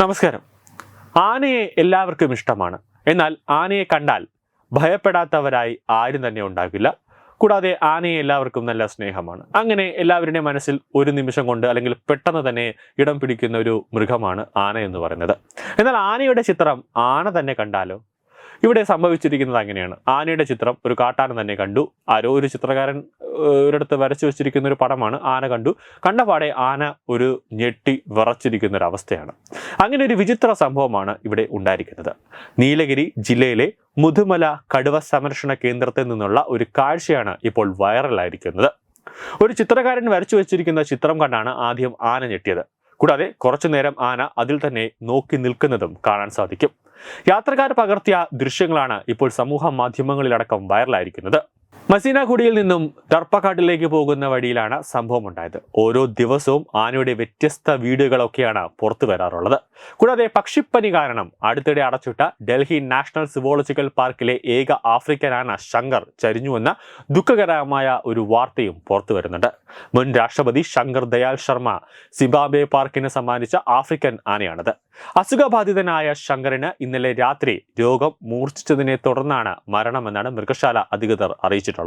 നമസ്കാരം. ആനയെ എല്ലാവർക്കും ഇഷ്ടമാണ്. എന്നാൽ ആനയെ കണ്ടാൽ ഭയപ്പെടാത്തവരായി ആരും തന്നെ ഉണ്ടാകില്ല. കൂടാതെ ആനയെ എല്ലാവർക്കും നല്ല സ്നേഹമാണ്. അങ്ങനെ എല്ലാവരുടെയും മനസ്സിൽ ഒരു നിമിഷം കൊണ്ട് അല്ലെങ്കിൽ പെട്ടെന്ന് തന്നെ ഇടം പിടിക്കുന്ന ഒരു മൃഗമാണ് ആന എന്ന് പറയുന്നത്. എന്നാൽ ആനയുടെ ചിത്രം ആന തന്നെ കണ്ടാലോ? ഇവിടെ സംഭവിച്ചിരിക്കുന്നത് അങ്ങനെയാണ്. ആനയുടെ ചിത്രം ഒരു കാട്ടാന തന്നെ കണ്ടു. ആരോ ഒരു ചിത്രകാരൻ ഒരിടത്ത് വരച്ചു വെച്ചിരിക്കുന്ന ഒരു പടമാണ് ആന കണ്ടു. കണ്ടപാടെ ആന ഒരു ഞെട്ടി വിറച്ചിരിക്കുന്ന ഒരു അവസ്ഥയാണ്. അങ്ങനെ ഒരു വിചിത്ര സംഭവമാണ് ഇവിടെ ഉണ്ടായിരിക്കുന്നത്. നീലഗിരി ജില്ലയിലെ മുതുമല കടുവ സംരക്ഷണ കേന്ദ്രത്തിൽ നിന്നുള്ള ഒരു കാഴ്ചയാണ് ഇപ്പോൾ വൈറലായിരിക്കുന്നത്. ഒരു ചിത്രകാരൻ വരച്ചു വെച്ചിരിക്കുന്ന ചിത്രം കണ്ടാണ് ആദ്യം ആന ഞെട്ടിയത്. കൂടാതെ കുറച്ചു നേരം ആന അതിൽ തന്നെ നോക്കി നിൽക്കുന്നതും കാണാൻ സാധിക്കും. യാത്രക്കാർ പകർത്തിയ ദൃശ്യങ്ങളാണ് ഇപ്പോൾ സമൂഹ മാധ്യമങ്ങളിലടക്കം വൈറലായിരിക്കുന്നത്. മസീനാകുടിയിൽ നിന്നും ടർപ്പക്കാട്ടിലേക്ക് പോകുന്ന വഴിയിലാണ് സംഭവം ഉണ്ടായത് ഓരോ ദിവസവും ആനയുടെ വ്യത്യസ്ത വീടുകളൊക്കെയാണ് പുറത്തു വരാറുള്ളത്. കൂടാതെ പക്ഷിപ്പനി കാരണം അടുത്തിടെ അടച്ചിട്ട ഡൽഹി നാഷണൽ സിവോളജിക്കൽ പാർക്കിലെ ഏക ആഫ്രിക്കൻ ആന ശങ്കർ ചരിഞ്ഞുവെന്ന ദുഃഖകരമായ ഒരു വാർത്തയും പുറത്തു വരുന്നുണ്ട്. മുൻ രാഷ്ട്രപതി ശങ്കർ ദയാൽ ശർമ്മ സിംബാബ്വെ പാർക്കിന് സമ്മാനിച്ച ആഫ്രിക്കൻ ആനയാണിത്. അസുഖബാധിതനായ ശങ്കറിന് ഇന്നലെ രാത്രി രോഗം മൂർച്ഛിച്ചതിനെ തുടർന്നാണ് മരണമെന്നാണ് മൃഗശാല അധികൃതർ അറിയിച്ചിട്ടുള്ളത്.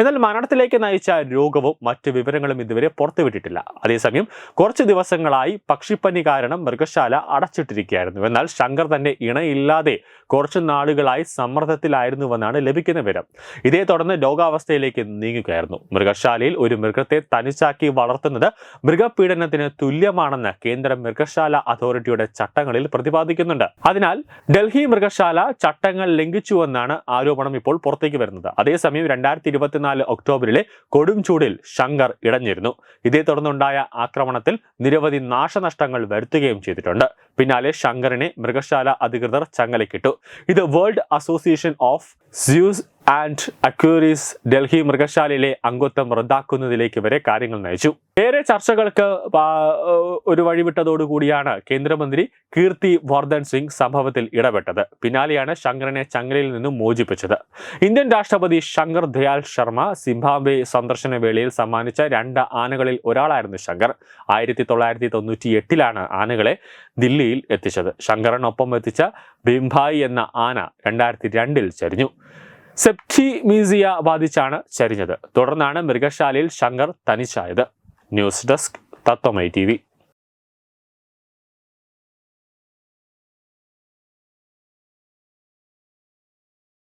എന്നാൽ മരണത്തിലേക്ക് നയിച്ച രോഗവും മറ്റ് വിവരങ്ങളും ഇതുവരെ പുറത്തുവിട്ടിട്ടില്ല. അതേസമയം കുറച്ച് ദിവസങ്ങളായി പക്ഷിപ്പനി കാരണം മൃഗശാല അടച്ചിട്ടിരിക്കുകയായിരുന്നു. എന്നാൽ ശങ്കർ തന്നെ ഇണയില്ലാതെ കുറച്ച് നാളുകളായി സമ്മർദ്ദത്തിലായിരുന്നുവെന്നാണ് ലഭിക്കുന്ന വിവരം. ഇതേ തുടർന്ന് രോഗാവസ്ഥയിലേക്ക് നീങ്ങുകയായിരുന്നു. മൃഗശാലയിൽ ഒരു മൃഗത്തെ തനിച്ചാക്കി വളർത്തുന്നത് മൃഗപീഡനത്തിന് തുല്യമാണെന്ന് കേന്ദ്ര മൃഗശാല അതോറിറ്റിയുടെ ചട്ടങ്ങളിൽ പ്രതിപാദിക്കുന്നുണ്ട്. അതിനാൽ ഡൽഹി മൃഗശാല ചട്ടങ്ങൾ ലംഘിച്ചുവെന്നാണ് ആരോപണം ഇപ്പോൾ പുറത്തേക്ക് വരുന്നത്. അതേസമയം രണ്ടായിരത്തി ഇരുപത്തിനാല് ഒക്ടോബറിലെ കൊടും ചൂടിൽ ശങ്കർ ഇടഞ്ഞിരുന്നു. ഇതേ തുടർന്നുണ്ടായ ആക്രമണത്തിൽ നിരവധി നാശനഷ്ടങ്ങൾ വരുത്തുകയും ചെയ്തിട്ടുണ്ട്. പിന്നാലെ ശങ്കറിനെ മൃഗശാല അധികൃതർ ചങ്ങലക്കിട്ടു ഇത് world association of zoos and aquariums Delhi മൃഗശാലയിലെ അംഗത്വം റദ്ദാക്കുന്നതിലേക്ക് വരെ കാര്യങ്ങൾ നയിച്ചു. ഏറെ ചർച്ചകൾക്ക് ഒരു വഴിവിട്ടതോടുകൂടിയാണ് കേന്ദ്രമന്ത്രി കീർത്തി വർദ്ധൻ സിംഗ് സംഭവത്തിൽ ഇടപെട്ടത്. പിന്നാലെയാണ് ശങ്കറിനെ ചങ്ങലയിൽ നിന്നും മോചിപ്പിച്ചത്. ഇന്ത്യൻ രാഷ്ട്രപതി ശങ്കർ ദയാൽ ശർമ്മ സിംബാബ്വെ സന്ദർശന വേളയിൽ സമ്മാനിച്ച രണ്ട് ആനകളിൽ ഒരാളായിരുന്നു ശങ്കർ. ആയിരത്തി തൊള്ളായിരത്തി തൊണ്ണൂറ്റി എട്ടിലാണ് ആനകളെ ദില്ലിയിൽ എത്തിച്ചത്. ശങ്കറിനൊപ്പം എത്തിച്ച ബിംഭായി എന്ന ആന രണ്ടായിരത്തി രണ്ടിൽ ചരിഞ്ഞു. സെപ്റ്റിമീസിയ ബാധിച്ചാണ് ചരിഞ്ഞത്. തുടർന്നാണ് മൃഗശാലയിൽ Shankar തനിച്ചായത്. News desk Tatwamayi T